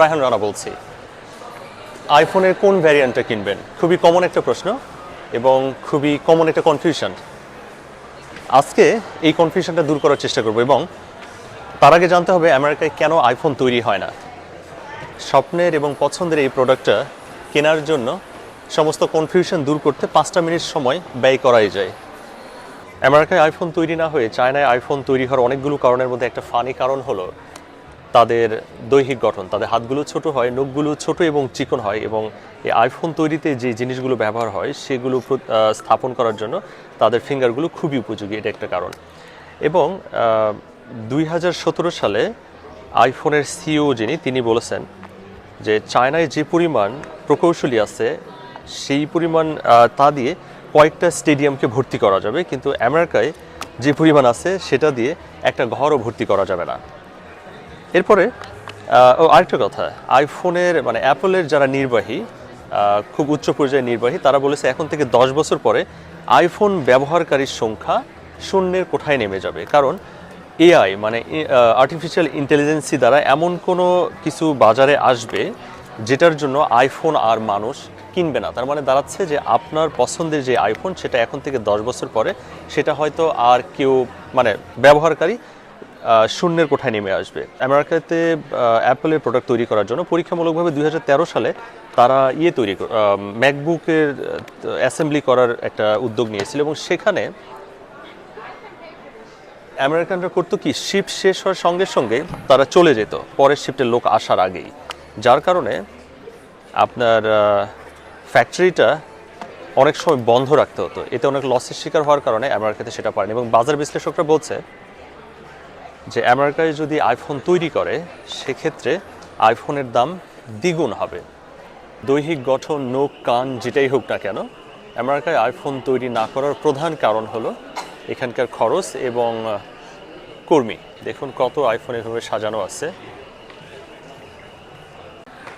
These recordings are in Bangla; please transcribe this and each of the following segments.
রায়হান রানা বলছি। আইফোনের কোন ভ্যারিয়েন্টটা কিনবেন? খুবই কমন একটা প্রশ্ন এবং খুবই কমন একটা কনফিউশন আজকে এই কনফিউশনটা দূর করার চেষ্টা করব এবং তার আগে জানতে হবে আমেরিকায় কেন আইফোন তৈরি হয় না? স্বপ্নের এবং পছন্দের এই প্রোডাক্টটা কেনার জন্য সমস্ত কনফিউশন দূর করতে পাঁচটা মিনিট সময় ব্যয় করাই যায়। আমেরিকায় আইফোন তৈরি না হয়ে চায়নায় আইফোন তৈরি হওয়ার অনেকগুলো কারণের মধ্যে একটা ফানি কারণ হলো তাদের দৈহিক গঠন, তাদের হাতগুলো ছোট হয়, নখগুলো ছোট এবং চিকন হয় এবং এই আইফোন তৈরিতে যে জিনিসগুলো ব্যবহার হয় সেগুলো স্থাপন করার জন্য তাদের ফিঙ্গারগুলো খুবই উপযোগী, এটা একটা কারণ। এবং দুই হাজার সতেরো সালে আইফোনের সিও যিনি, তিনি বলেছেন যে চায়নায় যে পরিমাণ প্রকৌশলী আছে, সেই পরিমাণ তা দিয়ে কয়েকটা স্টেডিয়ামকে ভর্তি করা যাবে, কিন্তু আমেরিকায় যে পরিমাণ আছে সেটা দিয়ে একটা ঘরও ভর্তি করা যাবে না। এরপরে ও আরেকটা কথা আইফোনের মানে অ্যাপলের যারা নির্বাহী খুব উচ্চ পর্যায়ের নির্বাহী, তারা বলেছে এখন থেকে দশ বছর পরে আইফোন ব্যবহারকারীর সংখ্যা শূন্যের কোঠায় নেমে যাবে। কারণ এআই মানে আর্টিফিশিয়াল ইন্টেলিজেন্সি দ্বারা এমন কোনো কিছু বাজারে আসবে যেটার জন্য আইফোন আর মানুষ কিনবে না। তার মানে দাঁড়াচ্ছে যে আপনার পছন্দের যে আইফোন সেটা এখন থেকে দশ বছর পরে, সেটা হয়তো আর কেউ মানে ব্যবহারকারী শূন্যের কোঠায় নেমে আসবে। আমেরিকাতে অ্যাপলের প্রোডাক্ট তৈরি করার জন্য পরীক্ষামূলকভাবে দুই সালে তারা ইয়ে তৈরি ম্যাকবুকের অ্যাসেম্বলি করার একটা উদ্যোগ নিয়েছিল এবং সেখানে আমেরিকানরা করতো কি শিফট শেষ হওয়ার সঙ্গে সঙ্গে তারা চলে যেত, পরের শিফটের লোক আসার আগেই। যার কারণে আপনার ফ্যাক্টরিটা অনেক সময় বন্ধ রাখতে হতো। এতে অনেক লসের শিকার হওয়ার কারণে আমেরিকাতে সেটা পারেনি এবং বাজার বিশ্লেষকরা বলছে যে আমেরিকায় যদি আইফোন তৈরি করে, সেক্ষেত্রে আইফোনের দাম দ্বিগুণ হবে। দৈহিক গঠন নোক কান, যেটাই হোক না কেন, আমেরিকায় আইফোন তৈরি না করার প্রধান কারণ হলো এখানকার খরচ এবং কর্মী। দেখুন কত আইফোন এভাবে সাজানো আছে।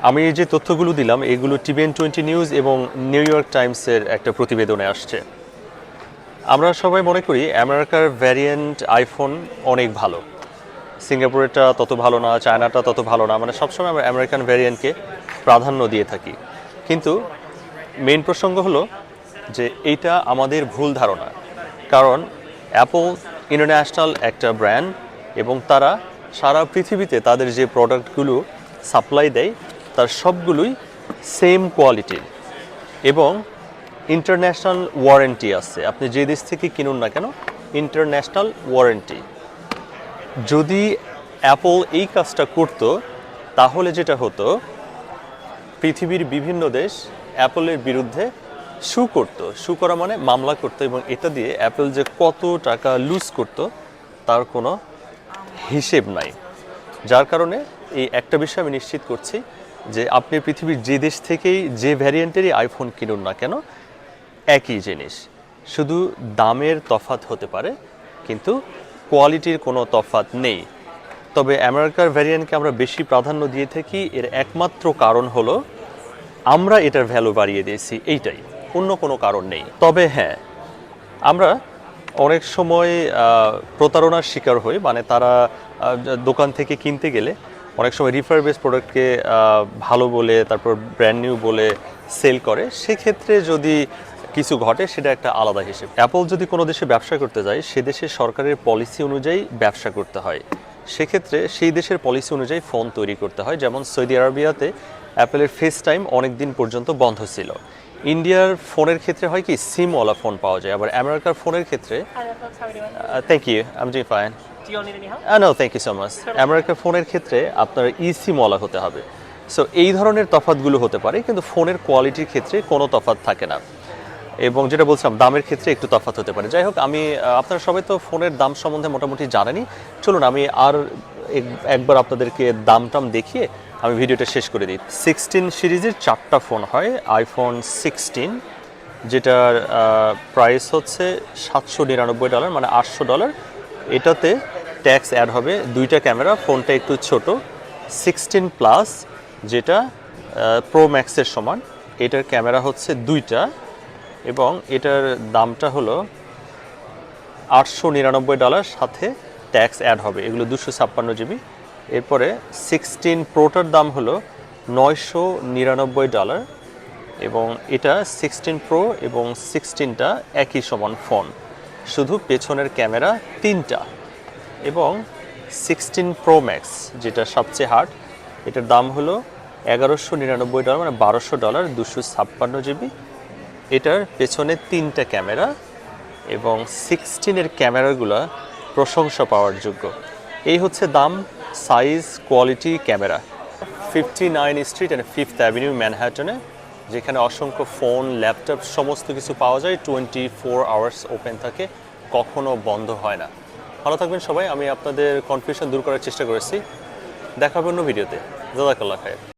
আমি এই যে তথ্যগুলো দিলাম, এগুলো টিভিএন টোয়েন্টি নিউজ এবং নিউ ইয়র্ক টাইমসের একটা প্রতিবেদনে আসছে। আমরা সবাই মনে করি আমেরিকার ভ্যারিয়েন্ট আইফোন অনেক ভালো। সিঙ্গাপুরেরটা তত ভালো না, চায়নাটা তত ভালো না মানে সবসময় আমরা আমেরিকান ভ্যারিয়েন্টকে প্রাধান্য দিয়ে থাকি। কিন্তু মেইন প্রসঙ্গ হলো যে এইটা আমাদের ভুল ধারণা। কারণ অ্যাপল ইন্টারন্যাশনাল একটা ব্র্যান্ড এবং তারা সারা পৃথিবীতে তাদের যে প্রোডাক্টগুলো সাপ্লাই দেয়, তার সবগুলোই সেম কোয়ালিটির এবং ইন্টারন্যাশনাল ওয়ারেন্টি আছে। আপনি যে দেশ থেকে কিনুন না কেন ইন্টারন্যাশনাল ওয়ারেন্টি যদি অ্যাপল এই কাজটা করত, তাহলে যেটা হতো, পৃথিবীর বিভিন্ন দেশ অ্যাপলের বিরুদ্ধে সু করতো। সু করা মানে মামলা করতো এবং এটা দিয়ে অ্যাপল যে কত টাকা লুজ করতো, তার কোনো হিসেব নাই। যার কারণে এই একটা বিষয় আমি নিশ্চিত করছি যে আপনি পৃথিবীর যে দেশ থেকেই যে ভ্যারিয়েন্টেরই আইফোন কিনুন না কেন, একই জিনিস। শুধু দামের তফাত হতে পারে, কিন্তু কোয়ালিটির কোনো তফাত নেই। তবে আমেরিকার ভ্যারিয়েন্টকে আমরা বেশি প্রাধান্য দিয়ে থাকি, এর একমাত্র কারণ হলো আমরা এটার ভ্যালু বাড়িয়ে দিয়েছি, এইটাই। অন্য কোনো কারণ নেই। তবে হ্যাঁ আমরা অনেক সময় প্রতারণার শিকার হই মানে তারা দোকান থেকে কিনতে গেলে অনেক সময় রিফার বেস প্রোডাক্টকে ভালো বলে, তারপর ব্র্যান্ড নিউ বলে সেল করে। সেক্ষেত্রে যদি কিছু ঘটে সেটা একটা আলাদা হিসেব। অ্যাপল যদি কোনো দেশে ব্যবসা করতে যায় সে দেশের সরকারের পলিসি অনুযায়ী ব্যবসা করতে হয়। সেক্ষেত্রে সেই দেশের পলিসি অনুযায়ী ফোন তৈরি করতে হয়। যেমন সৌদি আরবিয়াতে অ্যাপেলের ফেস টাইম অনেক দিন পর্যন্ত বন্ধ ছিল। ইন্ডিয়ার ফোনের ক্ষেত্রে হয় কি সিমওয়ালা ফোন পাওয়া যায়। আবার আমেরিকার ফোনের ক্ষেত্রে? Thank you I'm doing fine? No thank you so much আমেরিকার ফোনের ক্ষেত্রে আপনার ই সিমওয়ালা হতে হবে। সো এই ধরনের তফাতগুলো হতে পারে কিন্তু ফোনের কোয়ালিটির ক্ষেত্রে কোনো তফাৎ থাকে না। এবং যেটা বলছিলাম, দামের ক্ষেত্রে একটু তফাৎ হতে পারে। যাই হোক, আমি আপনারা সবাই তো ফোনের দাম সম্বন্ধে মোটামুটি জানেনই। চলুন, আমি আর এক- একবার আপনাদেরকে দাম টাম দেখিয়ে আমি ভিডিওটা শেষ করে দিই। সিক্সটিন সিরিজের চারটা ফোন হয় আইফোন সিক্সটিন যেটার প্রাইস হচ্ছে সাতশো নিরানব্বই ডলার মানে আটশো ডলার এটাতে ট্যাক্স অ্যাড হবে, দুইটা ক্যামেরা ফোনটা একটু ছোট। সিক্সটিন প্লাস যেটা প্রো ম্যাক্সের সমান, এটার ক্যামেরা হচ্ছে দুইটা। এবং এটার দামটা হলো আটশো নিরানব্বই ডলার, সাথে ট্যাক্স অ্যাড হবে। এগুলো দুশো ছাপ্পান্ন জিবি। এরপরে সিক্সটিন প্রোটার দাম হলো নয়শো নিরানব্বই ডলার এবং এটা সিক্সটিন প্রো এবং সিক্সটিনটা একই সমান ফোন শুধু পেছনের ক্যামেরা তিনটা। এবং সিক্সটিন প্রো ম্যাক্স যেটা সবচেয়ে হার্ড এটার দাম হলো এগারোশো নিরানব্বই ডলার মানে বারোশো ডলার, দুশো ছাপ্পান্ন জিবি। এটার পেছনে তিনটা ক্যামেরা এবং সিক্সটিনের ক্যামেরাগুলো প্রশংসা পাওয়ার যোগ্য। এই হচ্ছে দাম size quality camera. Fifty nine street and fifth avenue ম্যানহ্যাটনে যেখানে অসংখ্য ফোন ল্যাপটপ সমস্ত কিছু পাওয়া যায় টোয়েন্টি ফোর আওয়ার্স ওপেন থাকে, কখনো বন্ধ হয় না। ভালো থাকবেন সবাই, আমি আপনাদের কনফিউশন দূর করার চেষ্টা করেছি। দেখা অন্য ভিডিওতে জাজাকাল্লাহ খায়ের।